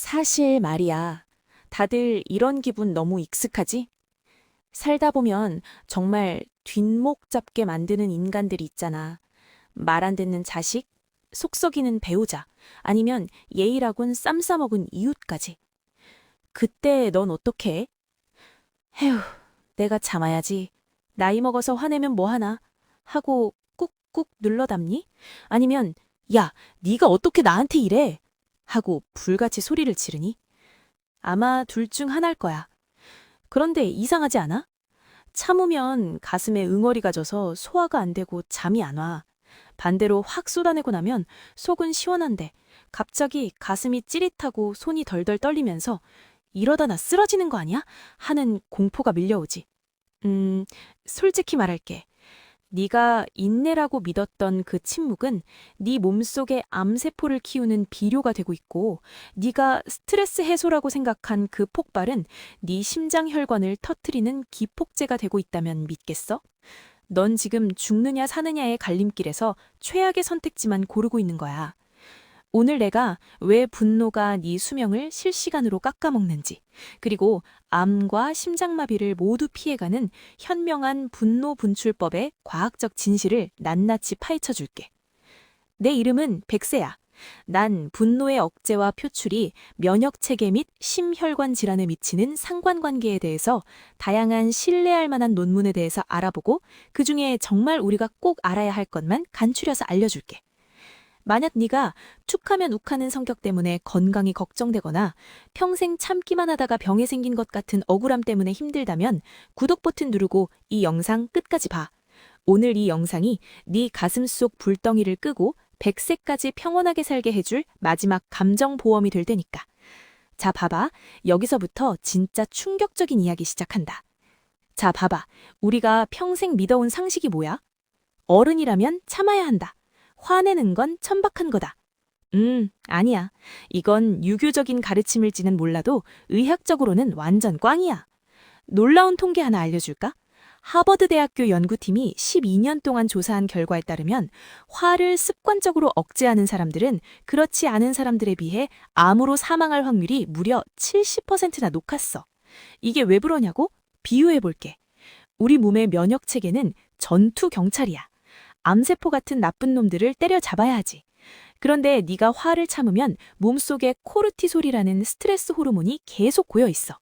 사실 말이야. 다들 이런 기분 너무 익숙하지? 살다 보면 정말 뒷목 잡게 만드는 인간들이 있잖아. 말 안 듣는 자식, 속 썩이는 배우자, 아니면 예의라곤 쌈 싸먹은 이웃까지. 그때 넌 어떻게 해? 헤휴, 내가 참아야지. 나이 먹어서 화내면 뭐하나? 하고 꾹꾹 눌러 담니? 아니면 야, 네가 어떻게 나한테 이래? 하고 불같이 소리를 지르니? 아마 둘 중 하나일 거야. 그런데 이상하지 않아? 참으면 가슴에 응어리가 져서 소화가 안 되고 잠이 안 와. 반대로 확 쏟아내고 나면 속은 시원한데 갑자기 가슴이 찌릿하고 손이 덜덜 떨리면서 이러다 나 쓰러지는 거 아니야? 하는 공포가 밀려오지. 음, 솔직히 말할게. 네가 인내라고 믿었던 그 침묵은 네 몸속에 암세포를 키우는 비료가 되고 있고 네가 스트레스 해소라고 생각한 그 폭발은 네 심장 혈관을 터트리는 기폭제가 되고 있다면 믿겠어? 넌 지금 죽느냐 사느냐의 갈림길에서 최악의 선택지만 고르고 있는 거야. 오늘 내가 왜 분노가 네 수명을 실시간으로 깎아먹는지, 그리고 암과 심장마비를 모두 피해가는 현명한 분노 분출법의 과학적 진실을 낱낱이 파헤쳐 줄게. 내 이름은 백세야. 난 분노의 억제와 표출이 면역 체계 및 심혈관 질환에 미치는 상관관계에 대해서 다양한 신뢰할 만한 논문에 대해서 알아보고 그 중에 정말 우리가 꼭 알아야 할 것만 간추려서 알려줄게. 만약 네가 툭하면 욱하는 성격 때문에 건강이 걱정되거나 평생 참기만 하다가 병에 생긴 것 같은 억울함 때문에 힘들다면 구독 버튼 누르고 이 영상 끝까지 봐. 오늘 이 영상이 네 가슴 속 불덩이를 끄고 100세까지 평온하게 살게 해줄 마지막 감정 보험이 될 테니까. 자, 봐봐. 여기서부터 진짜 충격적인 이야기 시작한다. 자, 봐봐. 우리가 평생 믿어온 상식이 뭐야? 어른이라면 참아야 한다. 화내는 건 천박한 거다. 음, 아니야. 이건 유교적인 가르침일지는 몰라도 의학적으로는 완전 꽝이야. 놀라운 통계 하나 알려줄까? 하버드 대학교 연구팀이 12년 동안 조사한 결과에 따르면 화를 습관적으로 억제하는 사람들은 그렇지 않은 사람들에 비해 암으로 사망할 확률이 무려 70%나 높았어. 이게 왜 그러냐고? 비유해 볼게. 우리 몸의 면역 체계는 전투 경찰이야. 암세포 같은 나쁜 놈들을 때려잡아야 하지. 그런데 네가 화를 참으면 몸속에 코르티솔이라는 스트레스 호르몬이 계속 고여 있어.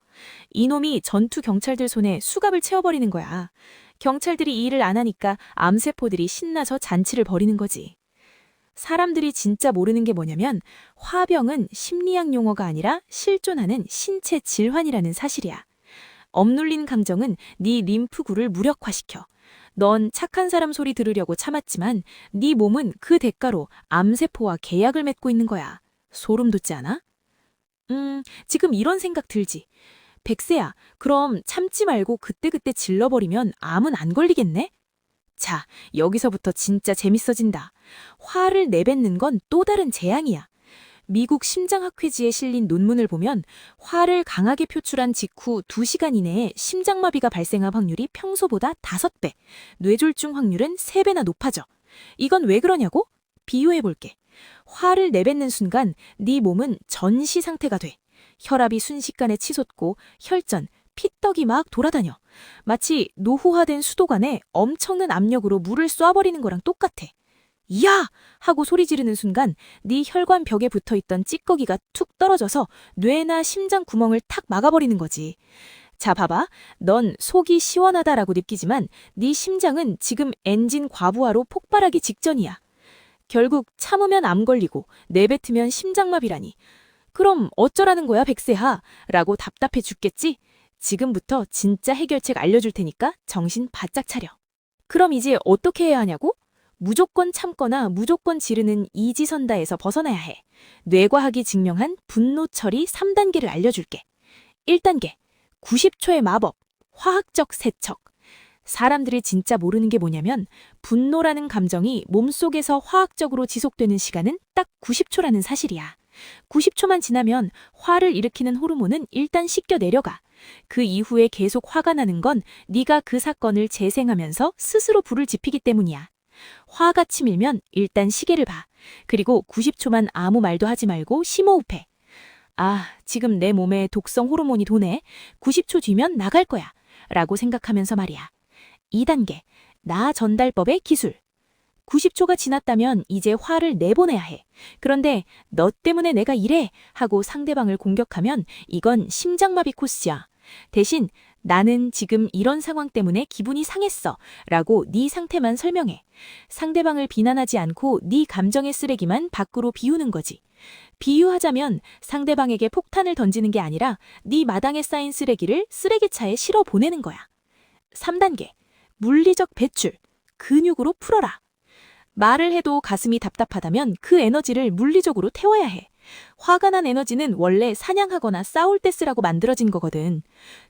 이놈이 전투 경찰들 손에 수갑을 채워버리는 거야. 경찰들이 이 일을 안 하니까 암세포들이 신나서 잔치를 벌이는 거지. 사람들이 진짜 모르는 게 뭐냐면 화병은 심리학 용어가 아니라 실존하는 신체 질환이라는 사실이야. 억눌린 감정은 네 림프구를 무력화시켜. 넌 착한 사람 소리 들으려고 참았지만 네 몸은 그 대가로 암세포와 계약을 맺고 있는 거야. 소름 돋지 않아? 음, 지금 이런 생각 들지. 백세야, 그럼 참지 말고 그때그때 질러버리면 암은 안 걸리겠네? 자, 여기서부터 진짜 재밌어진다. 화를 내뱉는 건 또 다른 재앙이야. 미국 심장학회지에 실린 논문을 보면 화를 강하게 표출한 직후 2시간 이내에 심장마비가 발생할 확률이 평소보다 5배, 뇌졸중 확률은 3배나 높아져. 이건 왜 그러냐고? 비유해 볼게. 화를 내뱉는 순간 네 몸은 전시 상태가 돼. 혈압이 순식간에 치솟고 혈전, 피떡이 막 돌아다녀. 마치 노후화된 수도관에 엄청난 압력으로 물을 쏴버리는 거랑 똑같아. 야! 하고 소리 지르는 순간 네 혈관 벽에 붙어 있던 찌꺼기가 툭 떨어져서 뇌나 심장 구멍을 탁 막아버리는 거지. 자, 봐봐. 넌 속이 시원하다라고 느끼지만 네 심장은 지금 엔진 과부하로 폭발하기 직전이야. 결국 참으면 암 걸리고 내뱉으면 심장마비라니. 그럼 어쩌라는 거야, 백세하? 라고 답답해 죽겠지? 지금부터 진짜 해결책 알려줄 테니까 정신 바짝 차려. 그럼 이제 어떻게 해야 하냐고? 무조건 참거나 무조건 지르는 이지선다에서 벗어나야 해. 뇌과학이 증명한 분노 처리 3단계를 알려줄게. 1단계. 90초의 마법. 화학적 세척. 사람들이 진짜 모르는 게 뭐냐면 분노라는 감정이 몸속에서 화학적으로 지속되는 시간은 딱 90초라는 사실이야. 90초만 지나면 화를 일으키는 호르몬은 일단 씻겨 내려가. 그 이후에 계속 화가 나는 건 네가 그 사건을 재생하면서 스스로 불을 지피기 때문이야. 화가 치밀면 일단 시계를 봐. 그리고 90초만 아무 말도 하지 말고 심호흡해. 아, 지금 내 몸에 독성 호르몬이 도네. 90초 뒤면 나갈 거야. 라고 생각하면서 말이야. 2단계. 나 전달법의 기술. 90초가 지났다면 이제 화를 내보내야 해. 그런데 너 때문에 내가 이래 하고 상대방을 공격하면 이건 심장마비 코스야. 대신 나는 지금 이런 상황 때문에 기분이 상했어 라고 네 상태만 설명해. 상대방을 비난하지 않고 네 감정의 쓰레기만 밖으로 비우는 거지. 비유하자면 상대방에게 폭탄을 던지는 게 아니라 네 마당에 쌓인 쓰레기를 쓰레기차에 실어 보내는 거야. 3단계. 물리적 배출. 근육으로 풀어라. 말을 해도 가슴이 답답하다면 그 에너지를 물리적으로 태워야 해. 화가 난 에너지는 원래 사냥하거나 싸울 때 쓰라고 만들어진 거거든.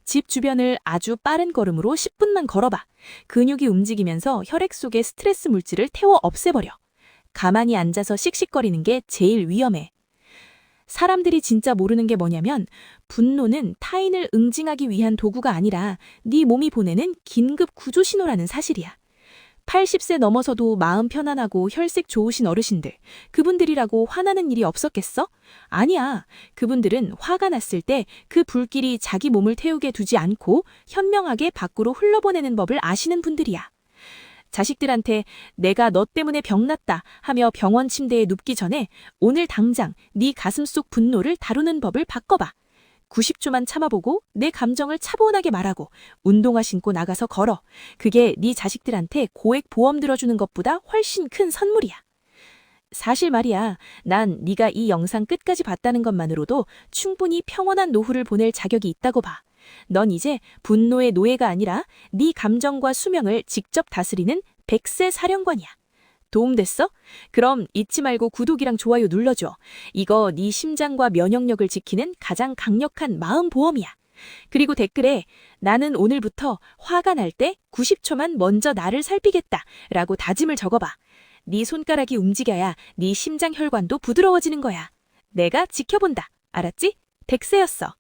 집 주변을 아주 빠른 걸음으로 10분만 걸어봐. 근육이 움직이면서 혈액 속의 스트레스 물질을 태워 없애버려. 가만히 앉아서 씩씩거리는 게 제일 위험해. 사람들이 진짜 모르는 게 뭐냐면 분노는 타인을 응징하기 위한 도구가 아니라 네 몸이 보내는 긴급 구조 신호라는 사실이야. 80세 넘어서도 마음 편안하고 혈색 좋으신 어르신들, 그분들이라고 화나는 일이 없었겠어? 아니야. 그분들은 화가 났을 때 그 불길이 자기 몸을 태우게 두지 않고 현명하게 밖으로 흘러보내는 법을 아시는 분들이야. 자식들한테 내가 너 때문에 병났다 하며 병원 침대에 눕기 전에 오늘 당장 네 가슴 속 분노를 다루는 법을 바꿔봐. 90초만 참아보고 내 감정을 차분하게 말하고 운동화 신고 나가서 걸어. 그게 네 자식들한테 고액 보험 들어주는 것보다 훨씬 큰 선물이야. 사실 말이야, 난 네가 이 영상 끝까지 봤다는 것만으로도 충분히 평온한 노후를 보낼 자격이 있다고 봐. 넌 이제 분노의 노예가 아니라 네 감정과 수명을 직접 다스리는 백세 사령관이야. 도움됐어? 그럼 잊지 말고 구독이랑 좋아요 눌러줘. 이거 네 심장과 면역력을 지키는 가장 강력한 마음 보험이야. 그리고 댓글에 나는 오늘부터 화가 날 때 90초만 먼저 나를 살피겠다 라고 다짐을 적어봐. 네 손가락이 움직여야 네 심장 혈관도 부드러워지는 거야. 내가 지켜본다. 알았지? 덱스였어.